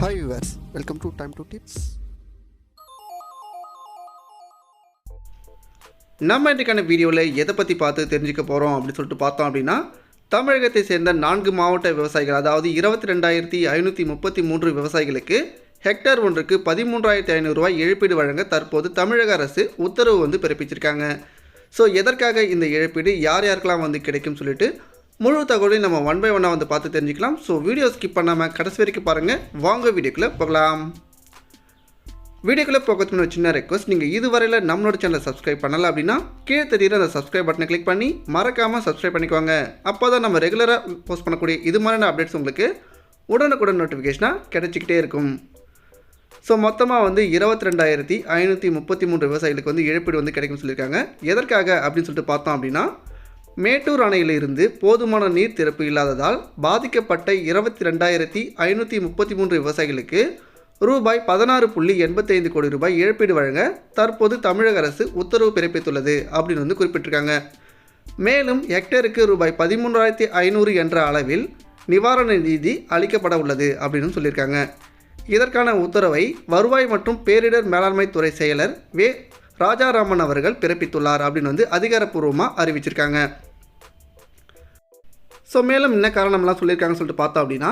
Hi viewers welcome to time to tips நம்ம இன்றைக்கான வீடியோவில் எதை பற்றி பார்த்து தெரிஞ்சுக்க போகிறோம் அப்படின்னு சொல்லிட்டு பார்த்தோம் அப்படின்னா தமிழகத்தை சேர்ந்த நான்கு மாவட்ட விவசாயிகள் அதாவது இருபத்தி ரெண்டாயிரத்தி ஐநூற்றி முப்பத்தி மூன்று விவசாயிகளுக்கு ஹெக்டேர் ஒன்றுக்கு பதிமூன்றாயிரத்தி ஐநூறுரூவாய் இழப்பீடு வழங்க தற்போது தமிழக அரசு உத்தரவு வந்து பிறப்பிச்சிருக்காங்க. ஸோ எதற்காக இந்த இழப்பீடு யார் யாருக்கெல்லாம் வந்து கிடைக்கும் சொல்லிட்டு முழு தகவலையும் நம்ம ஒன் பை ஒன்னாக வந்து பார்த்து தெரிஞ்சுக்கலாம். ஸோ வீடியோ ஸ்கிப் பண்ணாமல் கடைசி வரைக்கும் பாருங்கள் வாங்க வீடியோக்குள்ளே போகலாம். வீடியோக்குள்ளே போகிறதுக்கு ஒரு சின்ன ரெக்வஸ்ட் நீங்கள் இதுவரையில் நம்மளோட சேனலை சப்ஸ்கிரைப் பண்ணலை அப்படின்னா கீழே தெரியுற அந்த சப்ஸ்கிரைப் பட்டனை கிளிக் பண்ணி மறக்காமல் சப்ஸ்கிரைப் பண்ணிக்கோங்க. அப்போ தான் நம்ம ரெகுலராக போஸ்ட் பண்ணக்கூடிய இது மாதிரியான அப்டேட்ஸ் உங்களுக்கு உடனுக்குடன் நோட்டிஃபிகேஷனாக கிடைச்சிக்கிட்டே இருக்கும். ஸோ மொத்தமாக வந்து இருபத்தி ரெண்டாயிரத்தி ஐநூற்றி முப்பத்தி மூன்று விவசாயிகளுக்கு வந்து இழப்பீடு வந்து கிடைக்கும் சொல்லியிருக்காங்க. எதற்காக அப்படின்னு சொல்லிட்டு பார்த்தோம் அப்படின்னா மேட்டூர் அணையிலிருந்து போதுமான நீர் திறப்பு இல்லாததால் பாதிக்கப்பட்ட இருபத்தி ரெண்டாயிரத்தி ஐநூற்றி முப்பத்தி மூன்று விவசாயிகளுக்கு ரூபாய் பதினாறு புள்ளி எண்பத்தைந்து கோடி ரூபாய் இழப்பீடு வழங்க தற்போது தமிழக அரசு உத்தரவு பிறப்பித்துள்ளது அப்படின்னு வந்து குறிப்பிட்டிருக்காங்க. மேலும் ஹெக்டேருக்கு ரூபாய் பதிமூன்றாயிரத்தி ஐநூறு என்ற அளவில் நிவாரண நிதி அளிக்கப்பட உள்ளது அப்படின்னு சொல்லியிருக்காங்க. இதற்கான உத்தரவை வருவாய் மற்றும் பேரிடர் மேலாண்மை துறை செயலர் வே. ராஜாராமன் அவர்கள் பிறப்பித்துள்ளார் அப்படின்னு வந்து அதிகாரப்பூர்வமாக அறிவிச்சிருக்காங்க. ஸோ மேலும் என்ன காரணம்லாம் சொல்லியிருக்காங்கன்னு சொல்லிட்டு பார்த்தோம் அப்படின்னா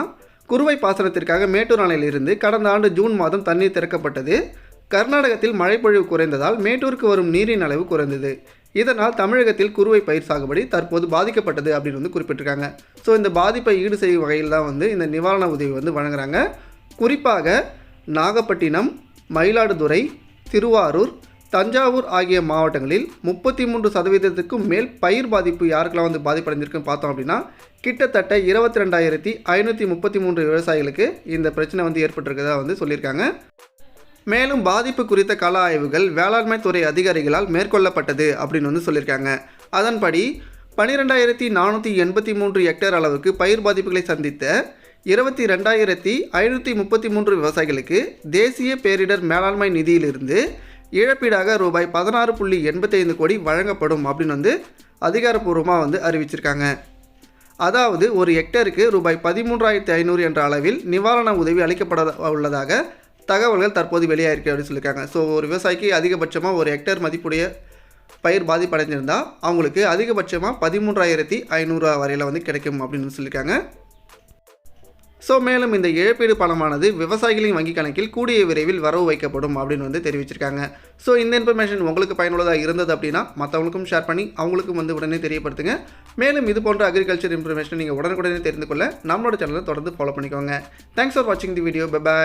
குறுவை பாசனத்திற்காக மேட்டூர் அணையிலிருந்து கடந்த ஆண்டு ஜூன் மாதம் தண்ணீர் திறக்கப்பட்டது. கர்நாடகத்தில் மழைப்பொழிவு குறைந்ததால் மேட்டூருக்கு வரும் நீரின் அளவு குறைந்தது. இதனால் தமிழகத்தில் குறுவை பயிர் சாகுபடி தற்போது பாதிக்கப்பட்டது அப்படின்னு வந்து குறிப்பிட்டிருக்காங்க. ஸோ இந்த பாதிப்பை ஈடு செய்யும் வகையில் தான் வந்து இந்த நிவாரண உதவி வந்து வழங்குறாங்க. குறிப்பாக நாகப்பட்டினம் மயிலாடுதுறை திருவாரூர் தஞ்சாவூர் ஆகிய மாவட்டங்களில் முப்பத்தி மூன்று சதவீதத்துக்கும் மேல் பயிர் பாதிப்பு யாருக்கெல்லாம் வந்து பாதிப்படைஞ்சிருக்குன்னு பார்த்தோம் அப்படின்னா கிட்டத்தட்ட இருபத்தி ரெண்டாயிரத்தி ஐநூற்றி முப்பத்தி மூன்று விவசாயிகளுக்கு இந்த பிரச்சனை வந்து ஏற்பட்டிருக்கதா வந்து சொல்லியிருக்காங்க. மேலும் பாதிப்பு குறித்த கள ஆய்வுகள் வேளாண்மை துறை அதிகாரிகளால் மேற்கொள்ளப்பட்டது அப்படின்னு வந்து சொல்லியிருக்காங்க. அதன்படி பன்னிரெண்டாயிரத்தி நானூற்றி எண்பத்தி மூன்று ஹெக்டேர் அளவுக்கு பயிர் பாதிப்புகளை சந்தித்த இருபத்தி ரெண்டாயிரத்தி ஐநூற்றி முப்பத்தி மூன்று விவசாயிகளுக்கு தேசிய பேரிடர் மேலாண்மை நிதியிலிருந்து இழப்பீடாக ரூபாய் பதினாறு புள்ளி எண்பத்தைந்து கோடி வழங்கப்படும் அப்படின்னு வந்து அதிகாரப்பூர்வமாக வந்து அறிவிச்சிருக்காங்க. அதாவது ஒரு ஹெக்டருக்கு ரூபாய் பதிமூன்றாயிரத்தி ஐநூறு என்ற அளவில் நிவாரண உதவி அளிக்கப்பட உள்ளதாக தகவல்கள் தற்போது வெளியாகிருக்கு அப்படின்னு சொல்லியிருக்காங்க ஸோ ஒரு விவசாயிக்கு அதிகபட்சமாக ஒரு ஹெக்டர் மதிப்புடைய பயிர் பாதிப்படைஞ்சிருந்தால் அவங்களுக்கு அதிகபட்சமாக பதிமூன்றாயிரத்தி ஐநூறுரூவா வரையில் வந்து கிடைக்கும் அப்படின்னு சொல்லியிருக்காங்க ஸோ மேலும் இந்த இழப்பீடு பணமானது விவசாயிகளின் வங்கி கணக்கில் கூடிய விரைவில் வரவு வைக்கப்படும் அப்படின்னு வந்து தெரிவிச்சிருக்காங்க. ஸோ இந்த இன்ஃபர்மேஷன் உங்களுக்கு பயனுள்ளதாக இருந்தது அப்படின்னா மற்றவங்களுக்கும் ஷேர் பண்ணி அவங்களுக்கும் வந்து உடனே தெரியப்படுத்துங்க. மேலும் இது போன்ற அக்ரிகல்ச்சர் இன்ஃபர்மேஷன் நீங்கள் உடனுக்குடனே தெரிந்து கொள்ள நம்மளோட சேனலை தொடர்ந்து ஃபாலோ பண்ணிக்கோங்க. தேங்க்ஸ் ஃபார் வாட்சிங் தி வீடியோ பை